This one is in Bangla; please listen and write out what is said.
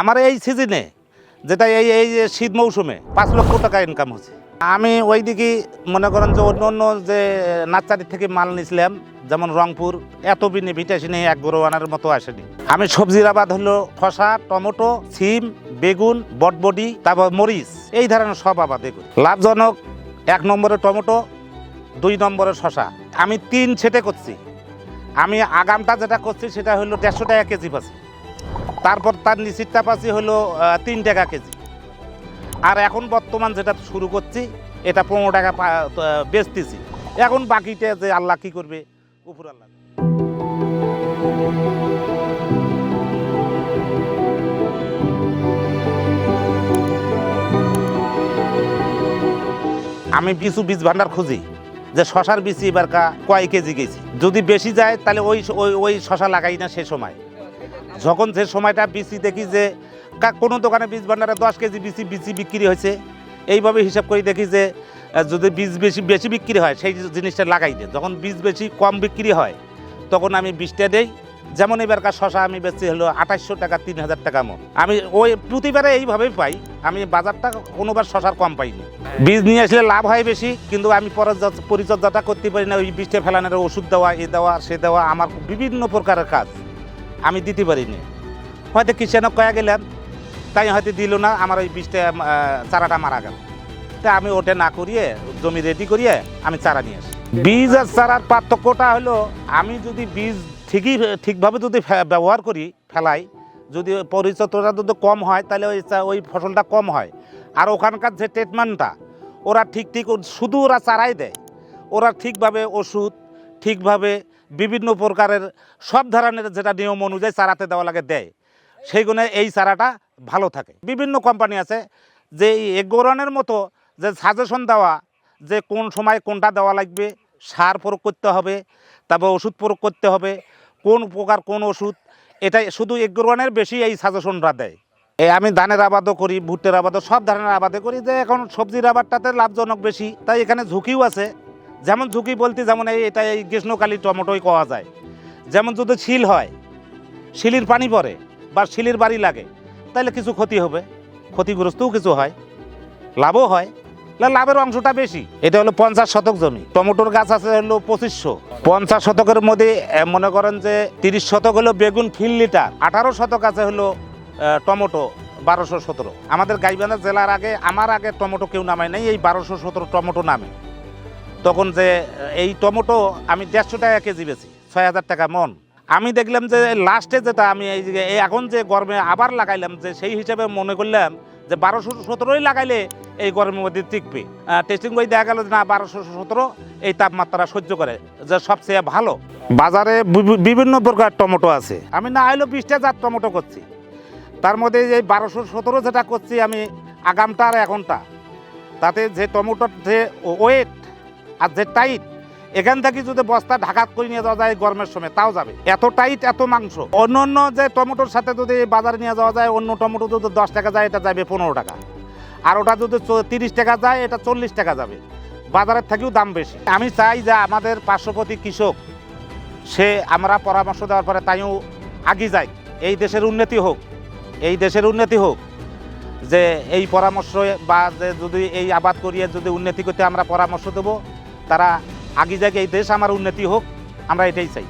আমার এই সিজনে যেটা এই এই যে শীত মৌসুমে পাঁচ লক্ষ টাকা ইনকাম হচ্ছে। আমি ওই দিকে মনে করেন যে অন্য অন্য যে নার্সারি থেকে মাল নিছিলাম, যেমন রংপুর, এত বিনে এই এক গরু আনার মতো আসেনি। আমি সবজির আবাদ হলো শসা, টমেটো, সিম, বেগুন, বটবডি, তারপর মরিচ, এই ধরনের সব আবাদে করি। লাভজনক এক নম্বরে টমেটো, দুই নম্বরে শসা। আমি তিন ছেটে করছি। আমি আগামটা যেটা করছি সেটা হলো দেড়শো টাকা কেজি পাচ্ছি তারপর তার নিচিতটা পাচ্ছি হলো তিন টাকা কেজি। আর এখন বর্তমান যেটা শুরু করছি, এটা পনেরো টাকা বেচতেছি। এখন বাকিটা যে আল্লাহ কি করবে, উপর আল্লাহ। আমি কিছু বীজ ভান্ডার খুঁজি, যে শশার বীজ এবার কয় কেজি গেছি। যদি বেশি যায়, তাহলে ওই ওই ওই শশা লাগাই না সে সময়। যখন যে সময়টা বিচি দেখি যে কোনো দোকানে বীজ ভান্ডারে দশ কেজি বিচি বিচি বিক্রি হয়েছে, এইভাবে হিসাব করে দেখি যে যদি বীজ বেশি বেশি বিক্রি হয়, সেই জিনিসটা লাগাই দিই যখন বীজ বেশি কম বিক্রি হয়, তখন আমি বীজটা দেই। যেমন এবারকার শশা আমি বেচছি হলো আঠাশশো টাকা, তিন হাজার টাকা মন। আমি ওই প্রতিবারে এইভাবেই পাই। আমি বাজারটা কোনোবার শশার কম পাইনি। বীজ নিয়ে আসলে লাভ হয় বেশি, কিন্তু আমি পরচর্যা- পরিচর্যাটা করতে পারি না। ওই বীজটা ফেলানোর ওষুধ দেওয়া, এ দেওয়া, সে দেওয়া, আমার বিভিন্ন প্রকারের কাজ। আমি দিতে পারিনি। হয়তো কিষানক কয়া গেলাম তাই হয়তো দিল না, আমার ওই বীজটা চারাটা মারা গেল। তা আমি ওটা না করিয়ে, জমি রেডি করিয়ে আমি চারা নিয়ে আসি। বীজ আর চারার পার্থক্যটা হলো, আমি যদি বীজ ঠিকই, ঠিকভাবে যদি ব্যবহার করি, ফেলাই, যদি পরিচর্যাটা যদি কম হয়, তাহলে ওই ওই ফসলটা কম হয়। আর ওখানকার যে ট্রিটমেন্টটা ওরা ঠিক ঠিক, শুধু ওরা চারাই দেয়। ওরা ঠিকভাবে ওষুধ, ঠিকভাবে বিভিন্ন প্রকারের সব ধরনের যেটা নিয়ম অনুযায়ী চারাতে দেওয়া লাগে, দেয়। সেই গুণে এই চারাটা ভালো থাকে। বিভিন্ন কোম্পানি আছে যে এই এগোরানের মতো যে সাজেশন দেওয়া, যে কোন সময় কোনটা দেওয়া লাগবে, সার প্রয়োগ করতে হবে, তারপর ওষুধ প্রয়োগ করতে হবে, কোন প্রকার কোন ওষুধ এটা শুধু এগোরানের বেশি এই সাজেশনটা দেয়। এই আমি ধানের আবাদও করি, ভুট্টের আবাদও, সব ধরনের আবাদে করি, যে এখন সবজির আবাদটাতে লাভজনক বেশি। তাই এখানে ঝুঁকিও আছে। যেমন ঝুঁকি বলতে যেমন এই এটা এই গ্রীষ্মকালী টমেটোই পাওয়া যায়। যেমন যদি শিল হয়, শিলির পানি পড়ে বা শিলির বাড়ি লাগে তাহলে কিছু ক্ষতি হবে। ক্ষতিগ্রস্তও কিছু হয়, লাভও হয়। লাভের অংশটা বেশি। এটা হলো পঞ্চাশ শতক জমি। টমেটোর গাছ আছে হলো পঁচিশশো। পঞ্চাশ শতকের মধ্যে মনে করেন যে তিরিশ শতক হলো বেগুন ফিল লিটার। আঠারো শতক আছে হলো টমেটো বারোশো সতেরো। আমাদের গাইবান্ধা জেলার আগে, আমার আগে টমেটো কেউ নামায় নাই, এই বারোশো সতেরো টমেটো নামে। তখন যে, এই টমেটো আমি দেড়শো টাকা কেজি বেছি ছয় হাজার টাকা মন। আমি দেখলাম যে লাস্টে যেটা আমি এই যে এখন যে গরমে আবার লাগাইলাম, যে সেই হিসাবে মনে করলাম যে, বারোশো সতেরোই লাগাইলে এই গরমের মধ্যে টিকবে। টেস্টিং বই দেখা গেল না, বারোশো সতেরো এই তাপমাত্রা সহ্য করে, যে সবচেয়ে ভালো। বাজারে বিভিন্ন প্রকার টমেটো আছে। আমি না হলেও বিশটা জাত টমেটো করছি। তার মধ্যে এই বারোশো সতেরো যেটা করছি আমি আগামটা আর এখনটা। তাতে যে টমেটোর যে ওয়েট আর যে টাইট, এখান থেকে যদি বস্তা ঢাকাত করে নিয়ে যাওয়া যায় গরমের সময়, তাও যাবে। এত টাইট, এত মাংস। অন্য অন্য যে টমেটোর সাথে যদি বাজারে নিয়ে যাওয়া যায়, অন্য টমেটো যদি দশ টাকা যায়, এটা যাবে পনেরো টাকা। আর ওটা যদি তিরিশ টাকা যায়, এটা চল্লিশ টাকা যাবে। বাজারের থেকেও দাম বেশি। আমি চাই যে আমাদের পার্শ্ববর্তী কৃষক, সে আমরা পরামর্শ দেওয়ার পরে তাইও আগে যায় এই দেশের উন্নতি হোক, এই দেশের উন্নতি হোক, যে এই পরামর্শ বা যে যদি এই আবাদ করিয়ে যদি উন্নতি করতে আমরা পরামর্শ দেবো তারা আগে যাকে এই দেশ আমার উন্নতি হোক আমরা এটাই চাই।